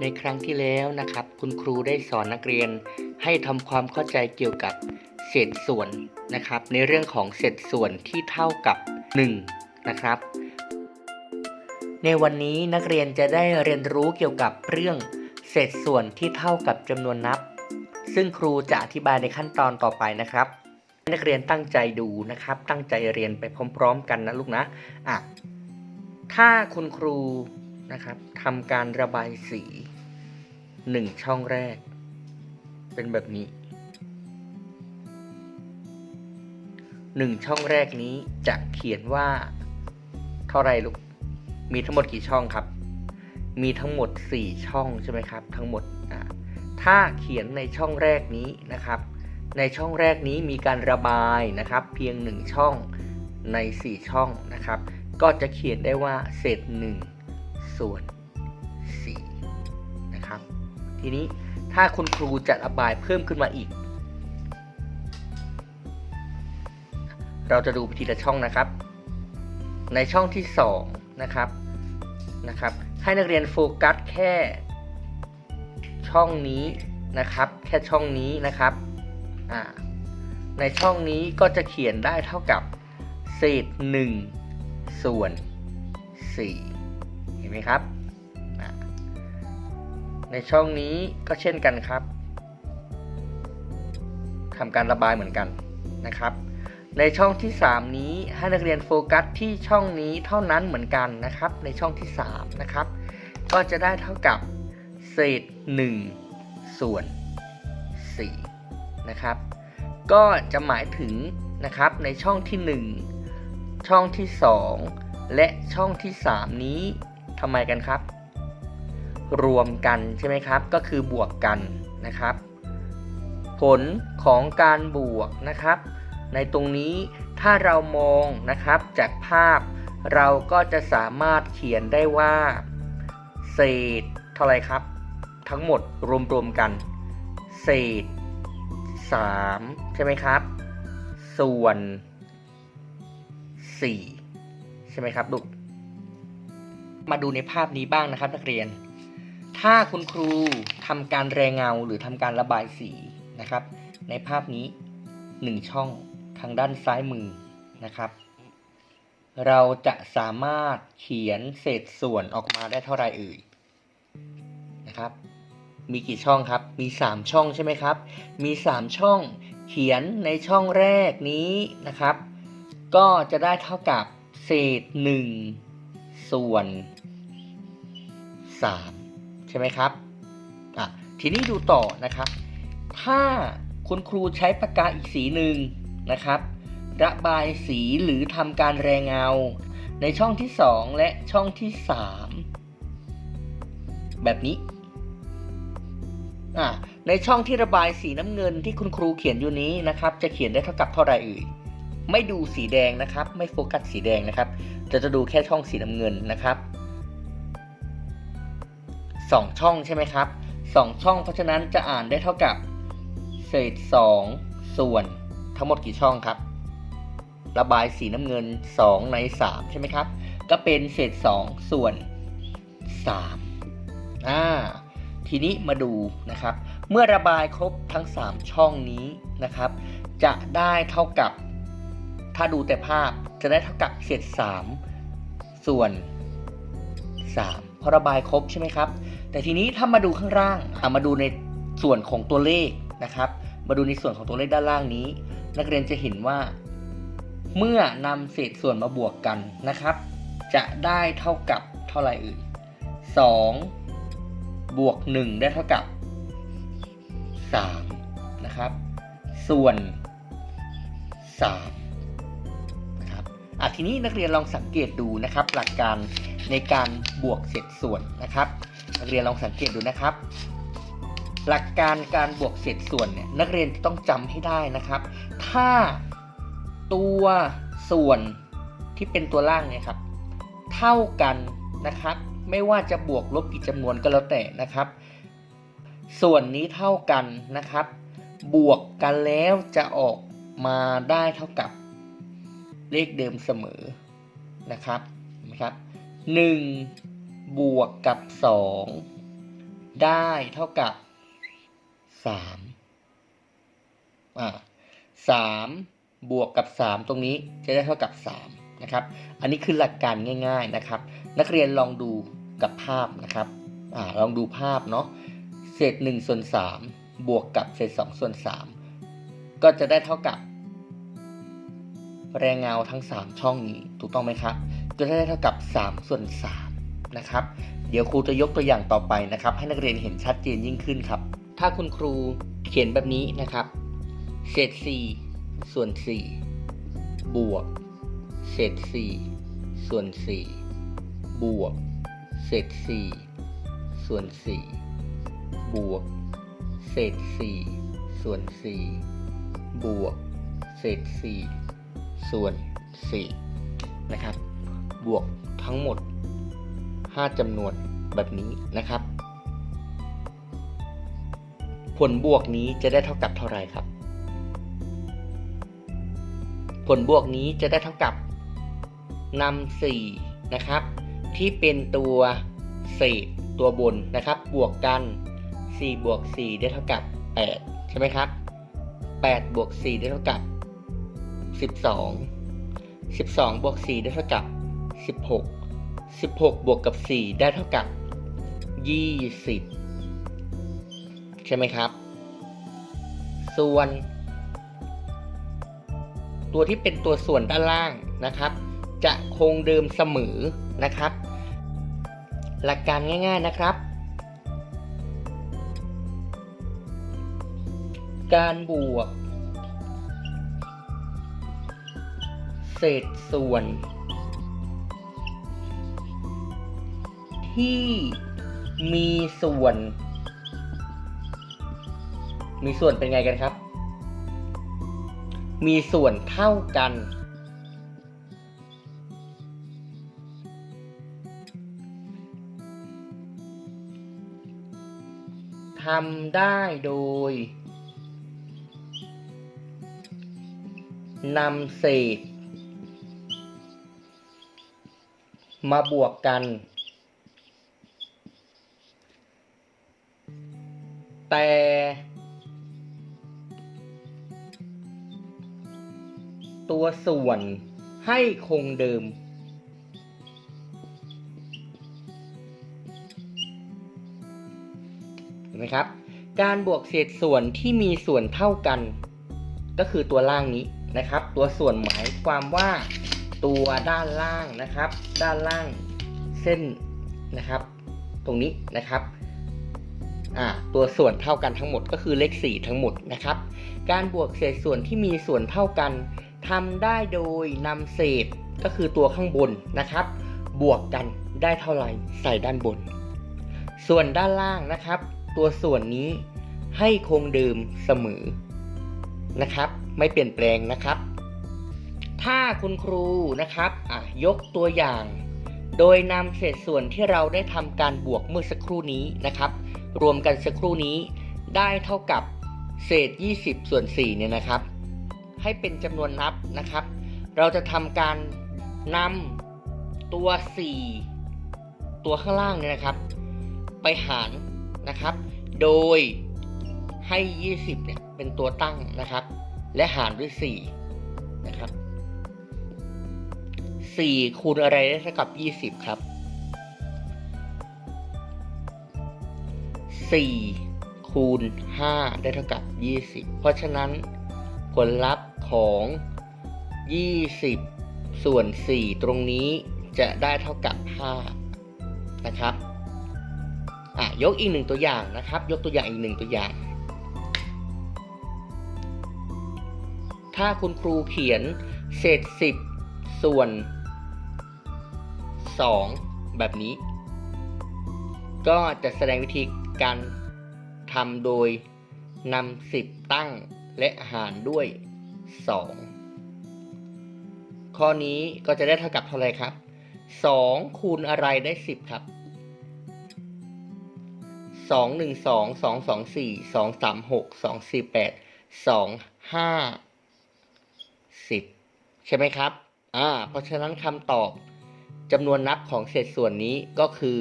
ในครั้งที่แล้วนะครับ คุณครูได้สอนนักเรียนให้ทำความเข้าใจเกี่ยวกับเศษส่วนนะครับ ในเรื่องของเศษส่วนที่เท่ากับ 1 นะครับ ในวันนี้นักเรียนจะได้เรียนรู้เกี่ยวกับเรื่องเศษส่วนที่เท่ากับจำนวนนับ ซึ่งครูจะอธิบายในขั้นตอนต่อไปนะครับ นักเรียนตั้งใจดูนะครับ ตั้งใจเรียนไปพร้อม ๆ กันนะลูกนะอะถ้าคุณครูนะครับทำการระบายสี หนึ่งช่องแรก เป็นแบบนี้หนึ่งช่องแรกนี้จะเขียนว่าเท่าไรลูก มีทั้งหมดกี่ช่องครับ มีทั้งหมด 4 ช่องใช่ไหมครับ ทั้งหมดถ้าเขียนในช่องแรกนี้นะครับ ในช่องแรกนี้มีการระบายนะครับ เพียง 1 ช่องใน 4 ช่องนะครับ ก็จะเขียนได้ว่าเศษ1ส่วน ทีนี้ถ้าคุณครูจะระบายเพิ่มขึ้นมาอีก เราจะดูไปทีละช่องนะครับ ในช่องที่ 2 นะครับนะครับ ให้นักเรียนโฟกัสแค่ช่องนี้นะครับ แค่ช่องนี้นะครับอ่าในช่องนี้ก็จะเขียนได้เท่ากับเศษ1ส่วน4เห็นไหมครับ ในช่องนี้ก็เช่นกันครับทำการระบายเหมือนกันนะครับ ในช่องที่ 3 นี้ให้นักเรียนโฟกัสที่ช่องนี้เท่านั้นเหมือนกันนะครับ ในช่องที่ 3 นะครับ ก็จะได้เท่ากับเศษ 1 ส่วน 4 นะครับ ก็จะหมายถึงนะครับในช่องที่ 1 ช่องที่ 2 และช่องที่ 3 นี้ทำไมกันครับ รวมกันใช่ไหมครับ ก็คือบวกกันนะครับ ผลของการบวกนะครับ ในตรงนี้ถ้าเรามองนะครับจากภาพ เราก็จะสามารถเขียนได้ว่า เศษเท่าไรครับ ทั้งหมดรวมๆกัน เศษ 3 ใช่ไหมครับ ส่วน 4 ใช่ไหมครับลูกมาดูในภาพนี้บ้างนะครับนักเรียน ถ้าคุณครูทำการแรงเงาหรือทำการระบายสีนะครับ ในภาพนี้ 1 ช่องทางด้านซ้ายมือนะครับ เราจะสามารถเขียนเศษส่วนออกมาได้เท่าไรเอ่ยนะครับ มีกี่ช่องครับ มี 3 ช่องใช่ไหมครับ มี 3 ช่องเขียนในช่องแรกนี้นะครับ ก็จะได้เท่ากับเศษ 1 ส่วน3 ช่ไหมครับอะทีนี้ดูต่อนะครับ ถ้าคุณครูใช้ปากกาอีกสีหนึ่งนะครับ ระบายสีหรือทำการแรงเงา ในช่องที่ 2 และช่องที่ 3 แบบนี้อ่าในช่องที่ระบายสีน้ำเงินที่คุณครูเขียนอยู่นี้นะครับ จะเขียนได้เท่ากับเท่าไหร่เอ่ยไม่ดูสีแดงนะครับ ไม่โฟกัสสีแดงนะครับ จะจะดูแค่ช่องสีน้ำเงินนะครับ สองช่องใช่ไหมครับสองช่องเพราะฉะนั้นจะอ่านได้เท่ากับเศษ 2 ส่วนทั้งหมดกี่ช่องครับ ระบายสีน้ำเงิน 2 ใน 3 ใช่ไหมครับ ก็เป็นเศษ 2 ส่วน 3 อ่า ทีนี้มาดูนะครับ เมื่อระบายครบทั้ง 3 ช่องนี้นะครับ จะได้เท่ากับ ถ้าดูแต่ภาพจะได้เท่ากับเศษ 3 ส่วน 3 ราะระบายครบใช่ไหมครับ แต่ทีนี้ถ้ามาดูข้างล่างอ่ามาดูในส่วนของตัวเลขนะครับ มาดูในส่วนของตัวเลขด้านล่างนี้ นักเรียนจะเห็นว่า เมื่อนำเศษส่วนมาบวกกันนะครับ จะได้เท่ากับเท่าไหร่เอ่ย2บวก 1 ได้เท่ากับ 3 นะครับ ส่วน 3 อะทีนี้นักเรียนลองสังเกตดูนะครับ หลักการในการบวกเศษส่วนนะครับ นักเรียนลองสังเกตดูนะครับ หลักการการบวกเศษส่วนเนี่ยนักเรียนต้องจำให้ได้นะครับ ถ้าตัวส่วนที่เป็นตัวล่างเนี่ยครับ เท่ากันนะครับ ไม่ว่าจะบวกลบกี่จำนวนก็แล้วแต่นะครับ ส่วนนี้เท่ากันนะครับ บวกกันแล้วจะออกมาได้เท่ากับ เลขเดิมเสมอนะครับนไหมครับ1บวกกับ 2 ได้เท่ากับสามอ่าสามบวกกับสามตรงนี้จะได้เท่ากับสามนะครับ อันนี้คือหลักการง่ายๆนะครับ นักเรียนลองดูกับภาพนะครับอ่าลองดูภาพเนาะเศษหนึ่งส่วนสามบวกกับเศษสองส่วนสามก็จะได้เท่ากับ แรงเงาทั้ง 3 ช่องนี้ถูกต้องไหมครับจะได้เท่ากับ 3 ส่วน3นะครับเดี๋ยวครูจะยกตัวอย่างต่อไปนะครับ ให้นักเรียนเห็นชัดเจนยิ่งขึ้นครับ ถ้าคุณครูเขียนแบบนี้นะครับเศษ4ส่วน 4 บวกเศษ4ส่วน 4 บวกเศษ4ส่วน 4 บวกเศษ4ส่วน 4 บวกเศษ4 ส่วน4นะครับ บวกทั้งหมด 5จำนวนแบบนี้นะครับ ผลบวกนี้จะได้เท่ากับเท่าไรครับ ผลบวกนี้จะได้เท่ากับนำ4นะครับ ที่เป็นตัวเศษตัวบนนะครับ บวกกัน 4 บวก 4 ได้เท่ากับ 8 ใช่ไหมครับ 8 บวก 4 ได้เท่ากับ 12 12บวก4ได้เท่ากับ16 16บวกกับ4ได้เท่ากับ20ใช่ไหมครับ ส่วน ตัวที่เป็นตัวส่วนด้านล่างนะครับ จะคงเดิมเสมอนะครับ หลักการง่าย ๆนะครับ การบวก ศษส่วน ที่มีส่วน มีส่วนเป็นไงกันครับ มีส่วนเท่ากัน ทำได้โดยนำเศษ มาบวกกัน แต่ ตัวส่วนให้คงเดิม เห็นไหมครับ การบวกเศษส่วนที่มีส่วนเท่ากัน ก็คือตัวล่างนี้นะครับ ตัวส่วนหมายความว่า ตัวด้านล่างนะครับ ด้านล่างเส้นนะครับ ตรงนี้นะครับอ่าตัวส่วนเท่ากันทั้งหมดก็คือเลข 4 ทั้งหมดนะครับ การบวกเศษส่วนที่มีส่วนเท่ากันทำได้โดยนำเศษก็คือตัวข้างบนนะครับ บวกกันได้เท่าไหร่ใส่ด้านบน ส่วนด้านล่างนะครับ ตัวส่วนนี้ให้คงเดิมเสมอนะครับ ไม่เปลี่ยนแปลงนะครับ ถ้าคุณครูนะครับอะยกตัวอย่าง โดยนำเศษส่วนที่เราได้ทำการบวกเมื่อสักครู่นี้นะครับ รวมกันสักครู่นี้ได้เท่ากับเศษ 20 ส่วน4เนี่ยนะครับ ให้เป็นจำนวนนับนะครับ เราจะทำการนำตัว 4 ตัวข้างล่างเนี่ยนะครับ ไปหารนะครับ โดยให้ 20เนี่ยเป็นตัวตั้งนะครับ และหารด้วย 4 4คูณอะไรได้เท่ากับ 20 ครับ 4 คูณ 5 ได้เท่ากับ 20 เพราะฉะนั้นผลลัพธ์ของ 20 ส่วน 4 ตรงนี้จะได้เท่ากับ 5 นะครับอะยกอีกหนึ่งตัวอย่างนะครับ ยกตัวอย่างอีกหนึ่งตัวอย่าง ถ้าคุณครูเขียนเศษ10 ส่วน 2 แบบนี้ ก็จะแสดงวิธีการทำโดยนำ10 ตั้งและหารด้วย 2 ข้อนี้ก็จะได้เท่ากับเท่าไรครับ 2 คูณอะไรได้ 10 ครับ 2 1 2 2 2 4 2 3 6 2 4 8 2 5 10 ใช่ไหมครับ อ่า เพราะฉะนั้นคำตอบ จำนวนนับของเศษส่วนนี้ก็คือ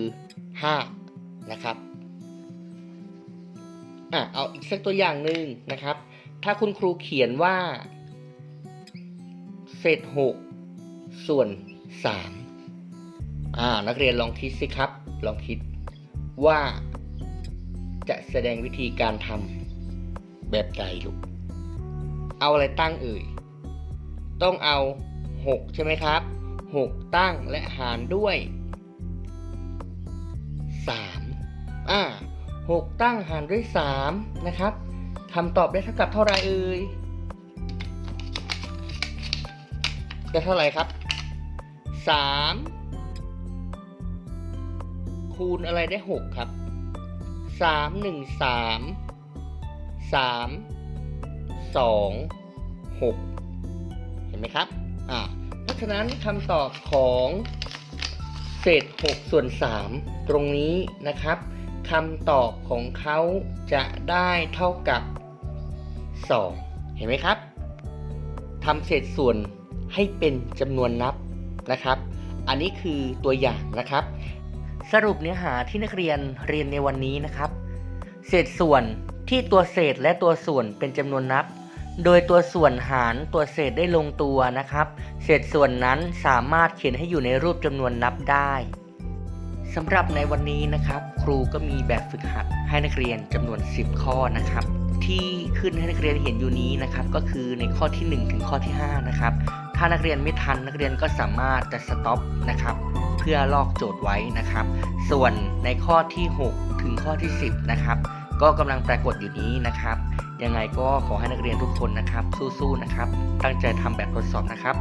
5นะครับอะเอาอีกสักตัวอย่างหนึ่งนะครับ ถ้าคุณครูเขียนว่า เศษหกส่วนสามอ่า นักเรียนลองคิดสิครับ ลองคิดว่าจะแสดงวิธีการทำแบบใดลูก เอาอะไรตั้งเอ่ย ต้องเอาหกใช่ไหมครับ หกตั้งและหารด้วยสามอ่าหกตั้งหารด้วยสามนะครับคำตอบได้เท่ากับเท่าไรเอ่ยได้เท่าไรครับสามคูณอะไรได้หกครับสามหนึ่งสามสามสองหกเห็นไหมครับะฉะนั้นคำตอบของเศษ 6 ส่วน 3 ตรงนี้นะครับคำตอบของเขาจะได้เท่ากับ 2 เห็นไหมครับทำเศษส่วนให้เป็นจำนวนนับนะครับ อันนี้คือตัวอย่างนะครับ สรุปเนื้อหาที่นักเรียนเรียนในวันนี้นะครับ เศษส่วนที่ตัวเศษและตัวส่วนเป็นจำนวนนับ โดยตัวส่วนหารตัวเศษได้ลงตัวนะครับ เศษส่วนนั้นสามารถเขียนให้อยู่ในรูปจำนวนนับได้สำหรับในวันนี้นะครับ ครูก็มีแบบฝึกหัดให้นักเรียนจำนวน 10 ข้อนะครับ ที่ขึ้นให้นักเรียนเห็นอยู่นี้นะครับ ก็คือในข้อที่ 1 ถึงข้อที่ 5 นะครับ ถ้านักเรียนไม่ทันนักเรียนก็สามารถจะสต็อปนะครับเพื่อลอกโจทย์ไว้นะครับ ส่วนในข้อที่ 6 ถึงข้อที่ 10 นะครับ ก็กำลังปรากฏอยู่นี้นะครับ ยังไงก็ขอให้นักเรียนทุกคนนะครับ สู้ๆนะครับ ตั้งใจทำแบบทดสอบนะครับ